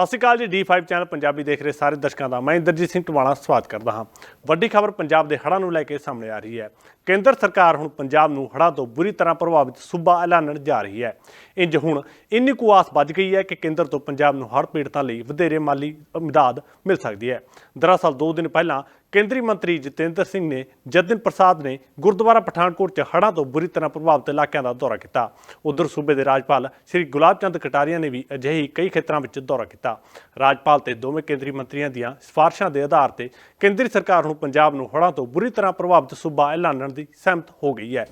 ਸਤਿ ਸ਼੍ਰੀ ਅਕਾਲ ਜੀ D5 channel Punjabi ਦੇਖ ਰਹੇ ਸਾਰੇ ਦਰਸ਼ਕਾਂ ਦਾ। ਮੈਂ ਇੰਦਰਜੀਤ ਸਿੰਘ ਟਵਾਲਾ ਸਵਾਗਤ ਕਰਦਾ ਹਾਂ। ਵੱਡੀ ਖਬਰ ਪੰਜਾਬ ਦੇ ਹੜ੍ਹਾਂ ਨੂੰ ਲੈ ਕੇ ਸਾਹਮਣੇ ਆ ਰਹੀ ਹੈ। ਕੇਂਦਰ ਸਰਕਾਰ ਹੁਣ ਪੰਜਾਬ ਨੂੰ ਹੜ੍ਹਾਂ ਤੋਂ ਬੁਰੀ ਤਰ੍ਹਾਂ ਪ੍ਰਭਾਵਿਤ ਸੂਬਾ ਐਲਾਨਣ ਜਾ ਰਹੀ ਹੈ। ਇੰਜ ਹੁਣ ਇੰਨੀ ਕੁ ਆਸ ਵੱਜ ਗਈ ਹੈ ਕਿ ਕੇਂਦਰ ਤੋਂ ਪੰਜਾਬ ਨੂੰ ਹੜ੍ਹ ਪੀੜਤਾਂ ਲਈ ਵਧੇਰੇ ਮਾਲੀ ਇਮਦਾਦ ਮਿਲ ਸਕਦੀ ਹੈ। ਦਰਅਸਲ 2 ਦਿਨ ਪਹਿਲਾਂ ਕੇਂਦਰੀ ਮੰਤਰੀ ਜਤਿੰਦਰ ਸਿੰਘ ਨੇ ਜਤਿਨ ਪ੍ਰਸਾਦ ਨੇ ਗੁਰਦੁਆਰਾ ਪਠਾਨਕੋਟ 'ਚ ਹੜ੍ਹਾਂ ਤੋਂ ਬੁਰੀ ਤਰ੍ਹਾਂ ਪ੍ਰਭਾਵਿਤ ਇਲਾਕਿਆਂ ਦਾ ਦੌਰਾ ਕੀਤਾ। ਉਧਰ ਸੂਬੇ ਦੇ ਰਾਜਪਾਲ ਸ੍ਰੀ ਗੁਲਾਬ ਚੰਦ ਕਟਾਰੀਆ ਨੇ ਵੀ ਅਜਿਹੀ ਕਈ ਖੇਤਰਾਂ ਵਿੱਚ ਦੌਰਾ ਕੀਤਾ। ਰਾਜਪਾਲ ਤੇ ਦੋਵੇਂ ਕੇਂਦਰੀ ਮੰਤਰੀਆਂ ਦੀਆਂ ਸਿਫਾਰਸ਼ਾਂ ਦੇ ਆਧਾਰ ਤੇ ਕੇਂਦਰੀ ਸਰਕਾਰ ਹੁਣ ਪੰਜਾਬ ਨੂੰ ਹੜ੍ਹਾਂ ਤੋਂ ਬੁਰੀ ਤਰ੍ਹਾਂ ਪ੍ਰਭਾਵਿਤ ਸੂਬਾ ਐਲਾਨਣ ਦੀ ਸਹਿਮਤ ਹੋ ਗਈ ਹੈ।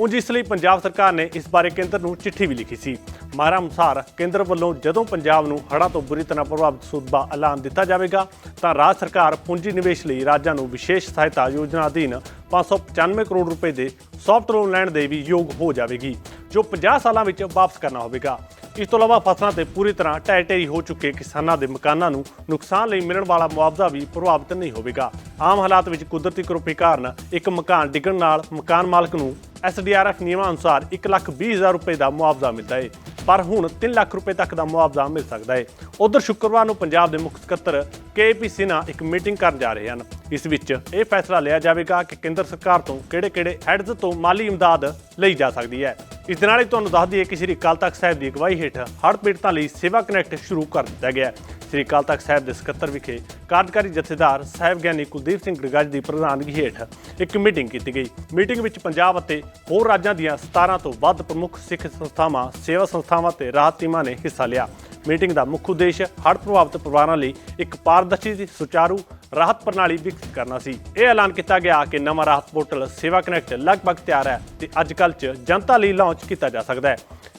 ਉਂਝ ਇਸ ਲਈ ਪੰਜਾਬ ਸਰਕਾਰ ਨੇ ਇਸ ਬਾਰੇ ਕੇਂਦਰ ਨੂੰ ਚਿੱਠੀ ਵੀ ਲਿਖੀ ਸੀ। ਮਾਰਾ ਅਨੁਸਾਰ ਕੇਂਦਰ ਵੱਲੋਂ ਜਦੋਂ ਪੰਜਾਬ ਨੂੰ ਹੜ੍ਹਾਂ ਤੋਂ ਬੁਰੀ ਤਰ੍ਹਾਂ ਪ੍ਰਭਾਵਿਤ ਸੂਬਾ ਐਲਾਨ ਦਿੱਤਾ ਜਾਵੇਗਾ ਤਾਂ ਰਾਜ ਸਰਕਾਰ ਪੂੰਜੀ ਨਿਵੇਸ਼ ਲਈ ਰਾਜਾਂ ਨੂੰ ਵਿਸ਼ੇਸ਼ ਸਹਾਇਤਾ ਯੋਜਨਾ ਅਧੀਨ 595 ਕਰੋੜ ਰੁਪਏ ਦੇ ਸੌਫਟ ਲੋਨ ਲੈਣ ਦੇ ਵੀ ਯੋਗ ਹੋ ਜਾਵੇਗੀ ਜੋ 50 ਸਾਲਾਂ ਵਿੱਚ ਵਾਪਸ ਕਰਨਾ ਹੋਵੇਗਾ। ਇਸ ਤੋਂ ਇਲਾਵਾ ਫਸਲਾਂ ਤੇ ਪੂਰੀ ਤਰ੍ਹਾਂ ਢਹਿ ਢੇਰੀ ਹੋ ਚੁੱਕੇ ਕਿਸਾਨਾਂ ਦੇ ਮਕਾਨਾਂ ਨੂੰ ਨੁਕਸਾਨ ਲਈ ਮਿਲਣ ਵਾਲਾ ਮੁਆਵਜ਼ਾ ਵੀ ਪ੍ਰਭਾਵਿਤ ਨਹੀਂ ਹੋਵੇਗਾ। ਆਮ ਹਾਲਾਤ ਵਿੱਚ ਕੁਦਰਤੀ ਕਰੋਪੀ ਕਾਰਨ ਇੱਕ ਮਕਾਨ ਡਿੱਗਣ ਨਾਲ ਮਕਾਨ ਮਾਲਕ ਨੂੰ ਐਸਡੀਆਰਐਫ ਨਿਯਮਾਂ ਅਨੁਸਾਰ 1,20,000 ਰੁਪਏ ਦਾ ਮੁਆਵਜ਼ਾ ਮਿਲਦਾ ਹੈ ਪਰ ਹੁਣ 3 ਲੱਖ ਰੁਪਏ ਤੱਕ ਦਾ ਮੁਆਵਜ਼ਾ ਮਿਲ ਸਕਦਾ ਹੈ। ਉਧਰ ਸ਼ੁੱਕਰਵਾਰ ਨੂੰ ਪੰਜਾਬ ਦੇ ਮੁੱਖ ਸਕੱਤਰ ਕੇਪੀ ਸਿਨਹਾ ਇੱਕ ਮੀਟਿੰਗ ਕਰਨ ਜਾ ਰਹੇ ਹਨ। ਇਸ ਵਿੱਚ ਇਹ ਫੈਸਲਾ ਲਿਆ ਜਾਵੇਗਾ ਕਿ ਕੇਂਦਰ ਸਰਕਾਰ ਤੋਂ ਕਿਹੜੇ-ਕਿਹੜੇ ਹੈਡਜ਼ ਤੋਂ ਮਾਲੀ ਇਮਦਾਦ ਲਈ ਜਾ ਸਕਦੀ ਹੈ। ਇਸ ਦੇ ਨਾਲ ਹੀ ਤੁਹਾਨੂੰ ਦੱਸ ਦਈਏ ਕਿ ਸ੍ਰੀ ਅਕਾਲ ਤਖਤ ਸਾਹਿਬ ਦੀ ਅਗਵਾਈ ਹੇਠ ਹੜ੍ਹ ਪੀੜਤਾਂ ਲਈ ਸੇਵਾ ਕਨੈਕਟ ਸ਼ੁਰੂ ਕਰ ਦਿੱਤਾ ਗਿਆ ਹੈ। ਸ੍ਰੀ ਅਕਾਲ ਤਖਤ ਸਾਹਿਬ ਦੇ ਸਕੱਤਰ ਵਿਖੇ ਕਾਰਜਕਾਰੀ ਜਥੇਦਾਰ ਸਾਹਿਬ ਗਿਆਨੀ ਕੁਲਦੀਪ ਸਿੰਘ ਗੜਗੜ ਦੀ ਪ੍ਰਧਾਨਗੀ ਹੇਠ ਇੱਕ ਮੀਟਿੰਗ ਕੀਤੀ ਗਈ। ਮੀਟਿੰਗ ਵਿੱਚ ਪੰਜਾਬ ਅਤੇ ਹੋਰ ਰਾਜਾਂ ਦੀਆਂ 17 ਤੋਂ ਵੱਧ ਪ੍ਰਮੁੱਖ ਸਿੱਖ ਸੰਸਥਾਵਾਂ, ਸੇਵਾ ਸੰਸਥਾਵਾਂ ਤੇ ਰਾਹਤ ਟੀਮਾਂ ਨੇ ਹਿੱਸਾ ਲਿਆ। ਮੀਟਿੰਗ ਦਾ ਮੁੱਖ ਉਦੇਸ਼ ਹੜ੍ਹ ਪ੍ਰਭਾਵਿਤ ਪਰਿਵਾਰਾਂ ਲਈ ਇੱਕ ਪਾਰਦਰਸ਼ੀ ਤੇ ਸੁਚਾਰੂ ਰਾਹਤ ਪ੍ਰਣਾਲੀ ਵਿਕਸਿਤ ਕਰਨਾ ਸੀ। ਇਹ ਐਲਾਨ ਕੀਤਾ ਗਿਆ ਕਿ ਨਵਾਂ ਰਾਹਤ ਪੋਰਟਲ ਸੇਵਾ ਕਨੈਕਟ ਲਗਭਗ ਤਿਆਰ ਹੈ ਤੇ ਅੱਜ ਕੱਲ੍ਹ 'ਚ ਜਨਤਾ ਲਈ ਲਾਂਚ ਕੀਤਾ ਜਾ ਸਕਦਾ ਹੈ।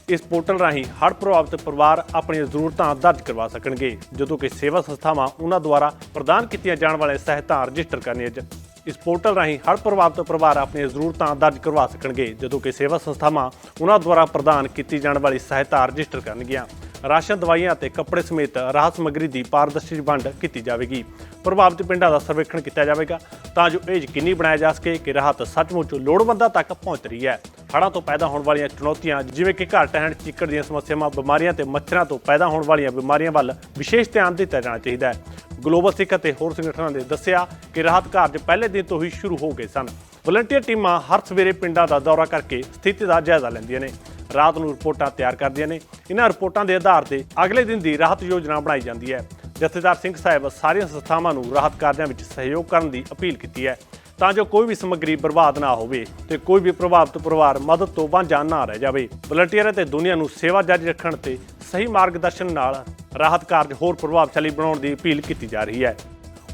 ਇਸ ਪੋਰਟਲ ਰਾਹੀਂ ਹੜ੍ਹ ਪ੍ਰਭਾਵਿਤ ਪਰਿਵਾਰ ਆਪਣੀਆਂ ਜ਼ਰੂਰਤਾਂ ਦਰਜ ਕਰਵਾ ਸਕਣਗੇ, ਜਦੋਂ ਕਿ ਸੇਵਾ ਸੰਸਥਾਵਾਂ ਉਹਨਾਂ ਦੁਆਰਾ ਪ੍ਰਦਾਨ ਕੀਤੀਆਂ ਜਾਣ ਵਾਲੀਆਂ ਸਹਾਇਤਾ ਰਜਿਸਟਰ ਕਰਨੀਆਂ ਜ- ਇਸ ਪੋਰਟਲ ਰਾਹੀਂ ਹੜ੍ਹ ਪ੍ਰਭਾਵਿਤ ਪਰਿਵਾਰ ਆਪਣੀਆਂ ਜ਼ਰੂਰਤਾਂ ਦਰਜ ਕਰਵਾ ਸਕਣਗੇ, ਜਦੋਂ ਕਿ ਸੇਵਾ ਸੰਸਥਾਵਾਂ ਉਹਨਾਂ ਦੁਆਰਾ ਪ੍ਰਦਾਨ ਕੀਤੀ ਜਾਣ ਵਾਲੀ ਸਹਾਇਤਾ ਰਜਿਸਟਰ ਕਰਨਗੀਆਂ। ਰਾਸ਼ਨ ਦਵਾਈਆਂ ਅਤੇ ਕੱਪੜੇ ਸਮੇਤ ਰਾਹਤ ਸਮੱਗਰੀ ਦੀ ਪਾਰਦਰਸ਼ੀ ਵੰਡ ਕੀਤੀ ਜਾਵੇਗੀ। ਪ੍ਰਭਾਵਿਤ ਪਿੰਡਾਂ ਦਾ ਸਰਵੇਖਣ ਕੀਤਾ ਜਾਵੇਗਾ। ਤਾਂ ਜੋ ਇਹ ਯਕੀਨੀ ਬਣਾਇਆ ਜਾ ਸਕੇ ਕਿ ਰਾਹਤ ਸੱਚਮੁੱਚ ਲੋੜਵੰਦਾਂ ਤੱਕ ਪਹੁੰਚ ਰਹੀ ਹੈ। ਹੜ੍ਹਾਂ ਤੋਂ ਪੈਦਾ ਹੋਣ ਵਾਲੀਆਂ ਚੁਣੌਤੀਆਂ ਜਿਵੇਂ ਕਿ ਘਰ ਟਹਿਣ, ਚਿੱਕੜ ਦੀਆਂ ਸਮੱਸਿਆਵਾਂ, ਬਿਮਾਰੀਆਂ ਤੇ ਮੱਛਰਾਂ ਤੋਂ ਪੈਦਾ ਹੋਣ ਵਾਲੀਆਂ ਬਿਮਾਰੀਆਂ ਵੱਲ ਵਿਸ਼ੇਸ਼ ਧਿਆਨ ਦਿੱਤਾ ਜਾਣਾ ਚਾਹੀਦਾ ਹੈ। ਗਲੋਬਲ ਸਿੱਖ ਅਤੇ ਹੋਰ ਸੰਗਠਨਾਂ ਨੇ ਦੱਸਿਆ ਕਿ ਰਾਹਤ ਕਾਰਜ ਪਹਿਲੇ ਦਿਨ ਤੋਂ ਹੀ ਸ਼ੁਰੂ ਹੋ ਗਏ ਸਨ। ਵਲੰਟੀਅਰ ਟੀਮਾਂ ਹਰ ਸਵੇਰੇ ਪਿੰਡਾਂ ਦਾ ਦੌਰਾ ਕਰਕੇ ਸਥਿਤੀ ਦਾ ਜਾਇਜ਼ਾ ਲੈਂਦੀਆਂ ਨੇ। ਰਾਤ ਨੂੰ ਰਿਪੋਰਟਾਂ ਤਿਆਰ ਕਰਦੀਆਂ ਨੇ। ਇਹਨਾਂ ਰਿਪੋਰਟਾਂ ਦੇ ਆਧਾਰ ਤੇ ਅਗਲੇ ਦਿਨ ਦੀ ਰਾਹਤ ਯੋਜਨਾ ਬਣਾਈ ਜਾਂਦੀ ਹੈ। ਜਥੇਦਾਰ ਸਿੰਘ ਸਾਹਿਬ ਸਾਰੀਆਂ ਸੰਸਥਾਵਾਂ ਨੂੰ ਰਾਹਤ ਕਾਰਜਾਂ ਵਿੱਚ ਸਹਿਯੋਗ ਕਰਨ ਦੀ ਅਪੀਲ ਕੀਤੀ ਹੈ। ਤਾਂ ਜੋ ਕੋਈ ਵੀ ਸਮੱਗਰੀ ਬਰਬਾਦ ਨਾ ਹੋਵੇ ਤੇ ਕੋਈ ਵੀ ਪ੍ਰਭਾਵਿਤ ਪਰਿਵਾਰ ਮਦਦ ਤੋਂ ਵਾਂਝਾ ਨਾ ਰਹਿ ਜਾਵੇ। ਵਲੰਟੀਅਰਾਂ ਤੇ ਦੁਨੀਆ ਨੂੰ ਸੇਵਾ ਜਾਰੀ ਰੱਖਣ ਤੇ ਸਹੀ ਮਾਰਗਦਰਸ਼ਨ ਨਾਲ ਰਾਹਤ ਕਾਰਜ ਹੋਰ ਪ੍ਰਭਾਵਸ਼ਾਲੀ ਬਣਾਉਣ ਦੀ ਅਪੀਲ ਕੀਤੀ ਜਾ ਰਹੀ ਹੈ।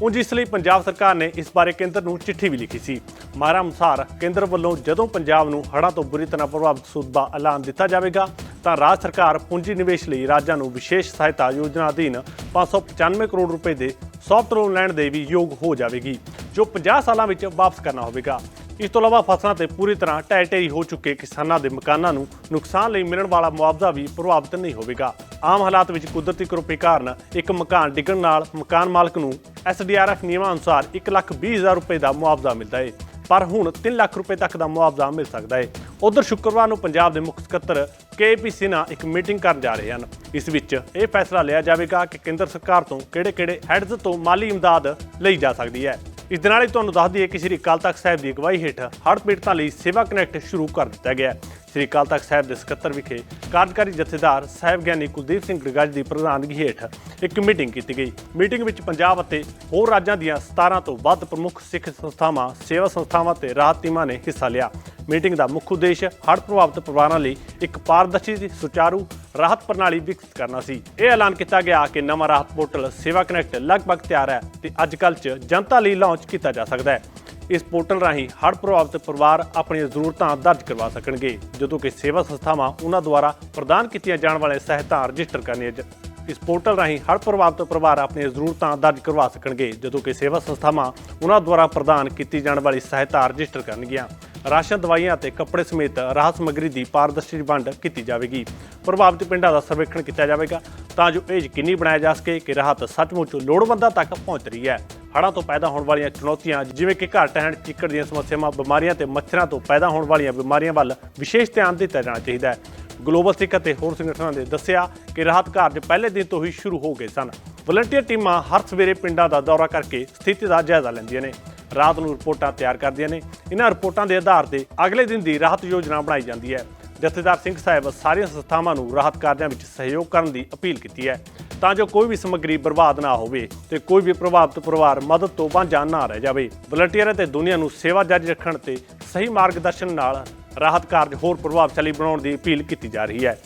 ਉਂਝ ਇਸ ਲਈ ਪੰਜਾਬ ਸਰਕਾਰ ਨੇ ਇਸ ਬਾਰੇ ਕੇਂਦਰ ਨੂੰ ਚਿੱਠੀ ਵੀ ਲਿਖੀ ਸੀ। ਮਾਰਾ ਅਨੁਸਾਰ ਕੇਂਦਰ ਵੱਲੋਂ ਜਦੋਂ ਪੰਜਾਬ ਨੂੰ ਹੜ੍ਹਾਂ ਤੋਂ ਬੁਰੀ ਤਰ੍ਹਾਂ ਪ੍ਰਭਾਵਿਤ ਸੂਬਾ ਐਲਾਨ ਦਿੱਤਾ ਜਾਵੇਗਾ, ਤਾਂ ਰਾਜ ਸਰਕਾਰ ਪੂੰਜੀ ਨਿਵੇਸ਼ ਲਈ ਰਾਜਾਂ ਨੂੰ ਵਿਸ਼ੇਸ਼ ਸਹਾਇਤਾ ਯੋਜਨਾ ਅਧੀਨ 595 ਕਰੋੜ ਰੁਪਏ ਦੇ ਸੌਫਟ ਲੋਨ ਲੈਣ ਦੇ ਵੀ ਯੋਗ ਹੋ ਜਾਵੇਗੀ, ਜੋ 50 ਸਾਲਾਂ ਵਿੱਚ ਵਾਪਸ ਕਰਨਾ ਹੋਵੇਗਾ। ਇਸ ਤੋਂ ਇਲਾਵਾ ਫਸਲਾਂ ਤੇ ਪੂਰੀ ਤਰ੍ਹਾਂ ਢਹਿ ਢੇਰੀ ਹੋ ਚੁੱਕੇ ਕਿਸਾਨਾਂ ਦੇ ਮਕਾਨਾਂ ਨੂੰ ਨੁਕਸਾਨ ਲਈ ਮਿਲਣ ਵਾਲਾ ਮੁਆਵਜ਼ਾ ਵੀ ਪ੍ਰਭਾਵਿਤ ਨਹੀਂ ਹੋਵੇਗਾ। ਆਮ ਹਾਲਾਤ ਵਿੱਚ ਕੁਦਰਤੀ ਕਰੋਪੀ ਕਾਰਨ ਇੱਕ ਮਕਾਨ ਡਿੱਗਣ ਨਾਲ ਮਕਾਨ ਮਾਲਕ ਨੂੰ ਐਸਡੀਆਰਐਫ ਨਿਯਮਾਂ ਅਨੁਸਾਰ 1,20,000 ਰੁਪਏ ਦਾ ਮੁਆਵਜ਼ਾ ਮਿਲਦਾ ਹੈ ਪਰ ਹੁਣ 3 ਲੱਖ ਰੁਪਏ ਤੱਕ ਦਾ ਮੁਆਵਜ਼ਾ ਮਿਲ ਸਕਦਾ ਹੈ ਉਧਰ ਸ਼ੁੱਕਰਵਾਰ ਨੂੰ ਪੰਜਾਬ ਦੇ ਮੁੱਖ ਸਕੱਤਰ ਕੇਪੀ ਸਿਨਹਾ ਇੱਕ ਮੀਟਿੰਗ ਕਰਨ ਜਾ ਰਹੇ ਹਨ। ਇਸ ਵਿੱਚ ਇਹ ਫੈਸਲਾ ਲਿਆ ਜਾਵੇਗਾ ਕਿ ਕੇਂਦਰ ਸਰਕਾਰ ਤੋਂ ਕਿਹੜੇ-ਕਿਹੜੇ ਹੈਡਜ਼ ਤੋਂ ਮਾਲੀ ਇਮਦਾਦ ਲਈ ਜਾ ਸਕਦੀ ਹੈ। ਇਸ ਦੇ ਨਾਲ ਹੀ ਤੁਹਾਨੂੰ ਦੱਸ ਦਈਏ ਕਿ ਸ੍ਰੀ ਅਕਾਲ ਤਖਤ ਸਾਹਿਬ ਦੀ ਅਗਵਾਈ ਹੇਠ ਹੜ੍ਹ ਪੀੜਤਾਂ ਲਈ ਸੇਵਾ ਕਨੈਕਟ ਸ਼ੁਰੂ ਕਰ ਦਿੱਤਾ ਗਿਆ ਹੈ। ਸ੍ਰੀ ਅਕਾਲ ਤਖਤ ਸਾਹਿਬ ਦੇ ਸਕੱਤਰ ਵਿਖੇ ਕਾਰਜਕਾਰੀ ਜਥੇਦਾਰ ਸਾਹਿਬ ਗਿਆਨੀ ਕੁਲਦੀਪ ਸਿੰਘ ਗੜਗੜ ਦੀ ਪ੍ਰਧਾਨਗੀ ਹੇਠ ਇੱਕ ਮੀਟਿੰਗ ਕੀਤੀ ਗਈ। ਮੀਟਿੰਗ ਵਿੱਚ ਪੰਜਾਬ ਅਤੇ ਹੋਰ ਰਾਜਾਂ ਦੀਆਂ 17 ਤੋਂ ਵੱਧ ਪ੍ਰਮੁੱਖ ਸਿੱਖ ਸੰਸਥਾਵਾਂ, ਸੇਵਾ ਸੰਸਥਾਵਾਂ ਤੇ ਰਾਹਤ ਟੀਮਾਂ ਨੇ ਹਿੱਸਾ ਲਿਆ। ਮੀਟਿੰਗ ਦਾ ਮੁੱਖ ਉਦੇਸ਼ ਹੜ੍ਹ ਪ੍ਰਭਾਵਿਤ ਪਰਿਵਾਰਾਂ ਲਈ ਇੱਕ ਪਾਰਦਰਸ਼ੀ ਤੇ ਸੁਚਾਰੂ ਰਾਹਤ ਪ੍ਰਣਾਲੀ ਵਿਕਸਿਤ ਕਰਨਾ ਸੀ। ਇਹ ਐਲਾਨ ਕੀਤਾ ਗਿਆ ਕਿ ਨਵਾਂ ਰਾਹਤ ਪੋਰਟਲ ਸੇਵਾ ਕਨੈਕਟ ਲਗਭਗ ਤਿਆਰ ਹੈ ਤੇ ਅੱਜ ਕੱਲ੍ਹ 'ਚ ਜਨਤਾ ਲਈ ਲਾਂਚ ਕੀਤਾ ਜਾ ਸਕਦਾ ਹੈ। ਇਸ ਪੋਰਟਲ ਰਾਹੀਂ ਹੜ੍ਹ ਪ੍ਰਭਾਵਿਤ ਪਰਿਵਾਰ ਆਪਣੀਆਂ ਜ਼ਰੂਰਤਾਂ ਦਰਜ ਕਰਵਾ ਸਕਣਗੇ, ਜਦੋਂ ਕਿ ਸੇਵਾ ਸੰਸਥਾਵਾਂ ਉਹਨਾਂ ਦੁਆਰਾ ਪ੍ਰਦਾਨ ਕੀਤੀਆਂ ਜਾਣ ਵਾਲੀਆਂ ਸਹਾਇਤਾ ਰਜਿਸਟਰ ਕਰਨੀਆਂ ਜ- ਇਸ ਪੋਰਟਲ ਰਾਹੀਂ ਹੜ੍ਹ ਪ੍ਰਭਾਵਿਤ ਪਰਿਵਾਰ ਆਪਣੀਆਂ ਜ਼ਰੂਰਤਾਂ ਦਰਜ ਕਰਵਾ ਸਕਣਗੇ, ਜਦੋਂ ਕਿ ਸੇਵਾ ਸੰਸਥਾਵਾਂ ਉਹਨਾਂ ਦੁਆਰਾ ਪ੍ਰਦਾਨ ਕੀਤੀ ਜਾਣ ਵਾਲੀ ਸਹਾਇਤਾ ਰਜਿਸਟਰ ਕਰਨਗੀਆਂ। ਰਾਸ਼ਨ, ਦਵਾਈਆਂ ਅਤੇ ਕੱਪੜੇ ਸਮੇਤ ਰਾਹਤ ਸਮੱਗਰੀ ਦੀ ਪਾਰਦਰਸ਼ੀ ਵੰਡ ਕੀਤੀ ਜਾਵੇਗੀ। ਪ੍ਰਭਾਵਿਤ ਪਿੰਡਾਂ ਦਾ ਸਰਵੇਖਣ ਕੀਤਾ ਜਾਵੇਗਾ। ਤਾਂ ਜੋ ਇਹ ਯਕੀਨੀ ਬਣਾਇਆ ਜਾ ਸਕੇ ਕਿ ਰਾਹਤ ਸੱਚਮੁੱਚ ਲੋੜਵੰਦਾਂ ਤੱਕ ਪਹੁੰਚ ਰਹੀ ਹੈ। ਹੜ੍ਹਾਂ ਤੋਂ ਪੈਦਾ ਹੋਣ ਵਾਲੀਆਂ ਚੁਣੌਤੀਆਂ, ਜਿਵੇਂ ਕਿ ਘਰ ਟਹਿਣ, ਚਿੱਕੜ ਦੀਆਂ ਸਮੱਸਿਆਵਾਂ, ਬਿਮਾਰੀਆਂ ਤੇ ਮੱਛਰਾਂ ਤੋਂ ਪੈਦਾ ਹੋਣ ਵਾਲੀਆਂ ਬਿਮਾਰੀਆਂ ਵੱਲ ਵਿਸ਼ੇਸ਼ ਧਿਆਨ ਦਿੱਤਾ ਜਾਣਾ ਚਾਹੀਦਾ ਹੈ। ਗਲੋਬਲ ਸਿੱਖ ਅਤੇ ਹੋਰ ਸੰਗਠਨਾਂ ਨੇ ਦੱਸਿਆ ਕਿ ਰਾਹਤ ਕਾਰਜ ਪਹਿਲੇ ਦਿਨ ਤੋਂ ਹੀ ਸ਼ੁਰੂ ਹੋ ਗਏ ਸਨ। ਵਲੰਟੀਅਰ ਟੀਮਾਂ ਹਰ ਸਵੇਰੇ ਪਿੰਡਾਂ ਦਾ ਦੌਰਾ ਕਰਕੇ ਸਥਿਤੀ ਦਾ ਜਾਇਜ਼ਾ ਲੈਂਦੀਆਂ ਨੇ। ਰਾਤ ਨੂੰ ਰਿਪੋਰਟਾਂ ਤਿਆਰ ਕਰਦੀਆਂ ਨੇ। ਇਹਨਾਂ ਰਿਪੋਰਟਾਂ ਦੇ ਆਧਾਰ ਤੇ ਅਗਲੇ ਦਿਨ ਦੀ ਰਾਹਤ ਯੋਜਨਾ ਬਣਾਈ ਜਾਂਦੀ ਹੈ। ਜਥੇਦਾਰ ਸਿੰਘ ਸਾਹਿਬ ਸਾਰੀਆਂ ਸੰਸਥਾਵਾਂ ਨੂੰ ਰਾਹਤ ਕਾਰਜਾਂ ਵਿੱਚ ਸਹਿਯੋਗ ਕਰਨ ਦੀ ਅਪੀਲ ਕੀਤੀ ਹੈ। ਤਾਂ ਜੋ ਕੋਈ ਵੀ ਸਮੱਗਰੀ ਬਰਬਾਦ ਨਾ ਹੋਵੇ ਤੇ ਕੋਈ ਵੀ ਪ੍ਰਭਾਵਿਤ ਪਰਿਵਾਰ ਮਦਦ ਤੋਂ ਵਾਂਝਾ ਨਾ ਰਹਿ ਜਾਵੇ। ਵਲੰਟੀਅਰ ਅਤੇ ਦੁਨੀਆ ਨੂੰ ਸੇਵਾ ਜਾਰੀ ਰੱਖਣ ਤੇ ਸਹੀ ਮਾਰਗਦਰਸ਼ਨ ਨਾਲ ਰਾਹਤ ਕਾਰਜ ਹੋਰ ਪ੍ਰਭਾਵਸ਼ਾਲੀ ਬਣਾਉਣ ਦੀ ਅਪੀਲ ਕੀਤੀ ਜਾ ਰਹੀ ਹੈ।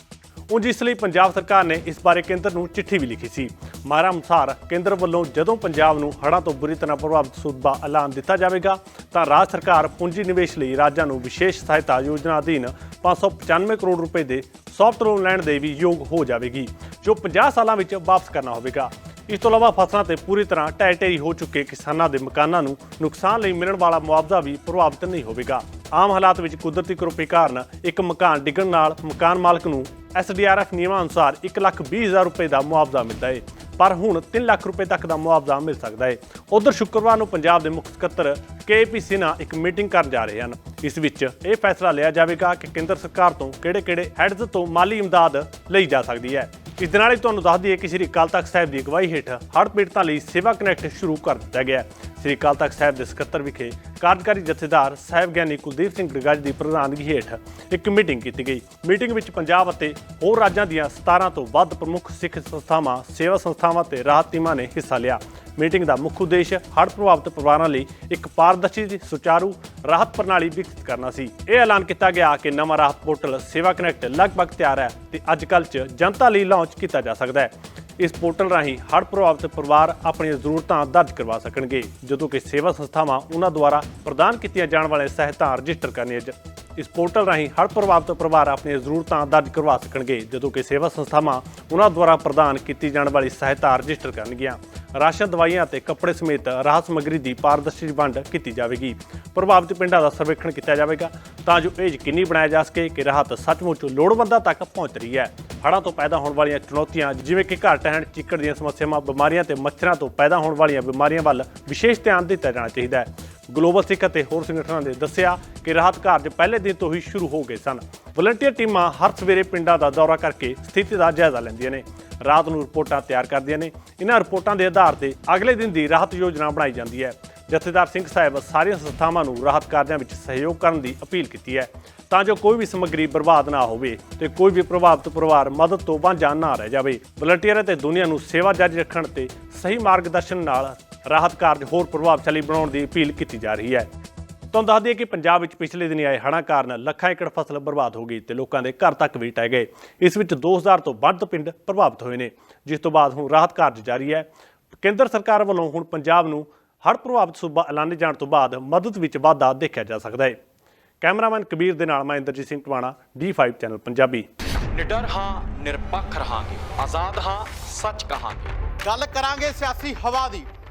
ਉਂਝ ਇਸ ਲਈ ਪੰਜਾਬ ਸਰਕਾਰ ਨੇ ਇਸ ਬਾਰੇ ਕੇਂਦਰ ਨੂੰ ਚਿੱਠੀ ਵੀ ਲਿਖੀ ਸੀ। ਮਾਰਾ ਅਨੁਸਾਰ ਕੇਂਦਰ ਵੱਲੋਂ ਜਦੋਂ ਪੰਜਾਬ ਨੂੰ ਹੜ੍ਹਾਂ ਤੋਂ ਬੁਰੀ ਤਰ੍ਹਾਂ ਪ੍ਰਭਾਵਿਤ ਸੂਬਾ ਐਲਾਨ ਦਿੱਤਾ ਜਾਵੇਗਾ, ਤਾਂ ਰਾਜ ਸਰਕਾਰ ਪੂੰਜੀ ਨਿਵੇਸ਼ ਲਈ ਰਾਜਾਂ ਨੂੰ ਵਿਸ਼ੇਸ਼ ਸਹਾਇਤਾ ਯੋਜਨਾ ਅਧੀਨ 595 ਕਰੋੜ ਰੁਪਏ ਦੇ ਸੌਫਟ ਲੋਨ ਲੈਣ ਦੇ ਵੀ ਯੋਗ ਹੋ ਜਾਵੇਗੀ, ਜੋ 50 ਸਾਲਾਂ ਵਿੱਚ ਵਾਪਸ ਕਰਨਾ ਹੋਵੇਗਾ। ਇਸ ਤੋਂ ਇਲਾਵਾ ਫਸਲਾਂ ਤੇ ਪੂਰੀ ਤਰ੍ਹਾਂ ਢਹਿ ਢੇਰੀ ਹੋ ਚੁੱਕੇ ਕਿਸਾਨਾਂ ਦੇ ਮਕਾਨਾਂ ਨੂੰ ਨੁਕਸਾਨ ਲਈ ਮਿਲਣ ਵਾਲਾ ਮੁਆਵਜ਼ਾ ਵੀ ਪ੍ਰਭਾਵਿਤ ਨਹੀਂ ਹੋਵੇਗਾ। ਆਮ ਹਾਲਾਤ ਵਿੱਚ ਕੁਦਰਤੀ ਕਰੋਪੀ ਕਾਰਨ ਇੱਕ ਮਕਾਨ ਡਿੱਗਣ ਨਾਲ ਮਕਾਨ ਮਾਲਕ ਨੂੰ ਐਸਡੀਆਰਐਫ ਨਿਯਮਾਂ ਅਨੁਸਾਰ 1,20,000 ਰੁਪਏ ਦਾ ਮੁਆਵਜ਼ਾ ਮਿਲਦਾ ਹੈ ਪਰ ਹੁਣ 3 ਲੱਖ ਰੁਪਏ ਤੱਕ ਦਾ ਮੁਆਵਜ਼ਾ ਮਿਲ ਸਕਦਾ ਹੈ ਉਧਰ ਸ਼ੁੱਕਰਵਾਰ ਨੂੰ ਪੰਜਾਬ ਦੇ ਮੁੱਖ ਸਕੱਤਰ ਕੇਪੀ ਸਿਨਹਾ ਇੱਕ ਮੀਟਿੰਗ ਕਰਨ ਜਾ ਰਹੇ ਹਨ। ਇਸ ਵਿੱਚ ਇਹ ਫੈਸਲਾ ਲਿਆ ਜਾਵੇਗਾ ਕਿ ਕੇਂਦਰ ਸਰਕਾਰ ਤੋਂ ਕਿਹੜੇ-ਕਿਹੜੇ ਹੈਡਜ਼ ਤੋਂ ਮਾਲੀ ਇਮਦਾਦ ਲਈ ਜਾ ਸਕਦੀ ਹੈ। ਇਸ ਦੇ ਨਾਲ ਹੀ ਤੁਹਾਨੂੰ ਦੱਸ ਦਈਏ ਕਿ ਸ੍ਰੀ ਅਕਾਲ ਤਖਤ ਸਾਹਿਬ ਦੀ ਅਗਵਾਈ ਹੇਠ ਹੜ੍ਹ ਪੀੜਤਾਂ ਲਈ ਸੇਵਾ ਕਨੈਕਟ ਸ਼ੁਰੂ ਕਰ ਦਿੱਤਾ ਗਿਆ ਹੈ। ਸ੍ਰੀ ਅਕਾਲ ਤਖਤ ਸਾਹਿਬ ਦੇ ਸਕੱਤਰ ਵਿਖੇ ਕਾਰਜਕਾਰੀ ਜਥੇਦਾਰ ਸਾਹਿਬ ਗਿਆਨੀ ਕੁਲਦੀਪ ਸਿੰਘ ਡਗਜ ਦੀ ਪ੍ਰਧਾਨਗੀ ਹੇਠ ਇੱਕ ਮੀਟਿੰਗ ਕੀਤੀ ਗਈ। ਮੀਟਿੰਗ ਵਿੱਚ ਪੰਜਾਬ ਅਤੇ ਹੋਰ ਰਾਜਾਂ ਦੀਆਂ 17 ਤੋਂ ਵੱਧ ਪ੍ਰਮੁੱਖ ਸਿੱਖ ਸੰਸਥਾਵਾਂ, ਸੇਵਾ ਸੰਸਥਾਵਾਂ ਤੇ ਰਾਹਤ ਟੀਮਾਂ ਨੇ ਹਿੱਸਾ ਲਿਆ। ਮੀਟਿੰਗ ਦਾ ਮੁੱਖ ਉਦੇਸ਼ ਹੜ੍ਹ ਪ੍ਰਭਾਵਿਤ ਪਰਿਵਾਰਾਂ ਲਈ ਇੱਕ ਪਾਰਦਰਸ਼ੀ ਤੇ ਸੁਚਾਰੂ ਰਾਹਤ ਪ੍ਰਣਾਲੀ ਵਿਕਸਿਤ ਕਰਨਾ ਸੀ। ਇਹ ਐਲਾਨ ਕੀਤਾ ਗਿਆ ਕਿ ਨਵਾਂ ਰਾਹਤ ਪੋਰਟਲ ਸੇਵਾ ਕਨੈਕਟ ਲਗਭਗ ਤਿਆਰ ਹੈ ਤੇ ਅੱਜ ਕੱਲ੍ਹ 'ਚ ਜਨਤਾ ਲਈ ਲਾਂਚ ਕੀਤਾ ਜਾ ਸਕਦਾ ਹੈ। ਇਸ ਪੋਰਟਲ ਰਾਹੀਂ ਹੜ੍ਹ ਪ੍ਰਭਾਵਿਤ ਪਰਿਵਾਰ ਆਪਣੀਆਂ ਜ਼ਰੂਰਤਾਂ ਦਰਜ ਕਰਵਾ ਸਕਣਗੇ, ਜਦੋਂ ਕਿ ਸੇਵਾ ਸੰਸਥਾਵਾਂ ਉਹਨਾਂ ਦੁਆਰਾ ਪ੍ਰਦਾਨ ਕੀਤੀਆਂ ਜਾਣ ਵਾਲੀਆਂ ਸਹਾਇਤਾ ਰਜਿਸਟਰ ਕਰਨੀਆਂ ਇਸ ਪੋਰਟਲ ਰਾਹੀਂ ਹੜ੍ਹ ਪ੍ਰਭਾਵਿਤ ਪਰਿਵਾਰ ਆਪਣੀਆਂ ਜ਼ਰੂਰਤਾਂ ਦਰਜ ਕਰਵਾ ਸਕਣਗੇ, ਜਦੋਂ ਕਿ ਸੇਵਾ ਸੰਸਥਾਵਾਂ ਉਹਨਾਂ ਦੁਆਰਾ ਪ੍ਰਦਾਨ ਕੀਤੀ ਜਾਣ ਵਾਲੀ ਸਹਾਇਤਾ ਰਜਿਸਟਰ ਕਰਨਗੀਆਂ। ਰਾਸ਼ਨ, ਦਵਾਈਆਂ ਅਤੇ ਕੱਪੜੇ ਸਮੇਤ ਰਾਹਤ ਸਮੱਗਰੀ ਦੀ ਪਾਰਦਰਸ਼ੀ ਵੰਡ ਕੀਤੀ ਜਾਵੇਗੀ। ਪ੍ਰਭਾਵਿਤ ਪਿੰਡਾਂ ਦਾ ਸਰਵੇਖਣ ਕੀਤਾ ਜਾਵੇਗਾ। ਤਾਂ ਜੋ ਇਹ ਯਕੀਨੀ ਬਣਾਇਆ ਜਾ ਸਕੇ ਕਿ ਰਾਹਤ ਸੱਚਮੁੱਚ ਲੋੜਵੰਦਾਂ ਤੱਕ ਪਹੁੰਚ ਰਹੀ ਹੈ। ਹੜ੍ਹਾਂ ਤੋਂ ਪੈਦਾ ਹੋਣ ਵਾਲੀਆਂ ਚੁਣੌਤੀਆਂ, ਜਿਵੇਂ ਕਿ ਘਰ ਟਹਿਣ, ਚਿੱਕੜ ਦੀਆਂ ਸਮੱਸਿਆਵਾਂ, ਬਿਮਾਰੀਆਂ ਤੇ ਮੱਛਰਾਂ ਤੋਂ ਪੈਦਾ ਹੋਣ ਵਾਲੀਆਂ ਬਿਮਾਰੀਆਂ ਵੱਲ ਵਿਸ਼ੇਸ਼ ਧਿਆਨ ਦਿੱਤਾ ਜਾਣਾ ਚਾਹੀਦਾ ਹੈ। ਗਲੋਬਲ ਸਿੱਖ ਅਤੇ ਹੋਰ ਸੰਗਠਨਾਂ ਨੇ ਦੱਸਿਆ ਕਿ ਰਾਹਤ ਕਾਰਜ ਪਹਿਲੇ ਦਿਨ ਤੋਂ ਹੀ ਸ਼ੁਰੂ ਹੋ ਗਏ ਸਨ। ਵਲੰਟੀਅਰ ਟੀਮਾਂ ਹਰ ਸਵੇਰੇ ਪਿੰਡਾਂ ਦਾ ਦੌਰਾ ਕਰਕੇ ਸਥਿਤੀ ਦਾ ਜਾਇਜ਼ਾ ਲੈਂਦੀਆਂ ਨੇ। ਰਾਤ ਨੂੰ ਰਿਪੋਰਟਾਂ ਤਿਆਰ ਕਰਦੀਆਂ ਨੇ। ਇਹਨਾਂ ਰਿਪੋਰਟਾਂ ਦੇ ਆਧਾਰ ਤੇ ਅਗਲੇ ਦਿਨ ਦੀ ਰਾਹਤ ਯੋਜਨਾ ਬਣਾਈ ਜਾਂਦੀ ਹੈ। ਜਥੇਦਾਰ ਸਿੰਘ ਸਾਹਿਬ ਸਾਰੀਆਂ ਸੰਸਥਾਵਾਂ ਨੂੰ ਰਾਹਤ ਕਾਰਜਾਂ ਵਿੱਚ ਸਹਿਯੋਗ ਕਰਨ ਦੀ ਅਪੀਲ ਕੀਤੀ ਹੈ। ਤਾਂ ਜੋ ਕੋਈ ਵੀ ਸਮੱਗਰੀ ਬਰਬਾਦ ਨਾ ਹੋਵੇ ਤੇ ਕੋਈ ਵੀ ਪ੍ਰਭਾਵਿਤ ਪਰਿਵਾਰ ਮਦਦ ਤੋਂ ਵਾਂਝਾ ਨਾ ਰਹਿ ਜਾਵੇ। ਵਲੰਟੀਅਰ ਅਤੇ ਦੁਨੀਆ ਨੂੰ ਸੇਵਾ ਜਾਰੀ ਰੱਖਣ ਤੇ ਸਹੀ ਮਾਰਗਦਰਸ਼ਨ ਨਾਲ ਰਾਹਤ ਕਾਰਜ ਹੋਰ ਪ੍ਰਭਾਵਸ਼ਾਲੀ ਬਣਾਉਣ ਦੀ ਅਪੀਲ ਕੀਤੀ ਜਾ ਰਹੀ ਹੈ। ਤੁਹਾਨੂੰ ਦੱਸ ਦਈਏ ਕਿ ਪੰਜਾਬ ਵਿੱਚ ਪਿਛਲੇ ਦਿਨੀ ਆਏ ਹੜ੍ਹਾਂ ਕਾਰਨ ਲੱਖਾਂ ਏਕੜ ਫਸਲ ਬਰਬਾਦ ਹੋ ਗਈ ਤੇ ਲੋਕਾਂ ਦੇ ਘਰ ਤੱਕ ਵੀ ਟਹਿ ਗਏ। ਇਸ ਵਿੱਚ 2000 ਤੋਂ ਵੱਧ ਪਿੰਡ ਪ੍ਰਭਾਵਿਤ ਹੋਏ ਨੇ। ਜਿਸ ਤੋਂ ਬਾਅਦ ਹੁਣ ਰਾਹਤ ਕਾਰਜ ਜਾਰੀ ਹੈ। ਕੇਂਦਰ ਸਰਕਾਰ ਵੱਲੋਂ ਹੁਣ ਪੰਜਾਬ ਨੂੰ ਹੜ੍ਹ ਪ੍ਰਭਾਵਿਤ ਸੂਬਾ ਐਲਾਨੇ ਜਾਣ ਤੋਂ ਬਾਅਦ ਮਦਦ ਵਿੱਚ ਵਾਧਾ ਦੇਖਿਆ ਜਾ ਸਕਦਾ ਹੈ। ਕੈਮਰਾਮੈਨ ਕਬੀਰ ਦੇ ਨਾਲ ਮੈਂ ਇੰਦਰਜੀਤ ਸਿੰਘ ਟਵਾਣਾ D5 ਚੈਨਲ ਪੰਜਾਬੀ। ਨਿਡਰ ਹਾਂ ਨਿਰਪੱਖ ਰਹਾਂਗੇ। ਆਜ਼ਾਦ ਹਾਂ ਸੱਚ ਕਹਾਂਗੇ। ਗੱਲ ਕਰਾਂਗੇ ਸਿਆਸੀ ਹਵਾ ਦੀ।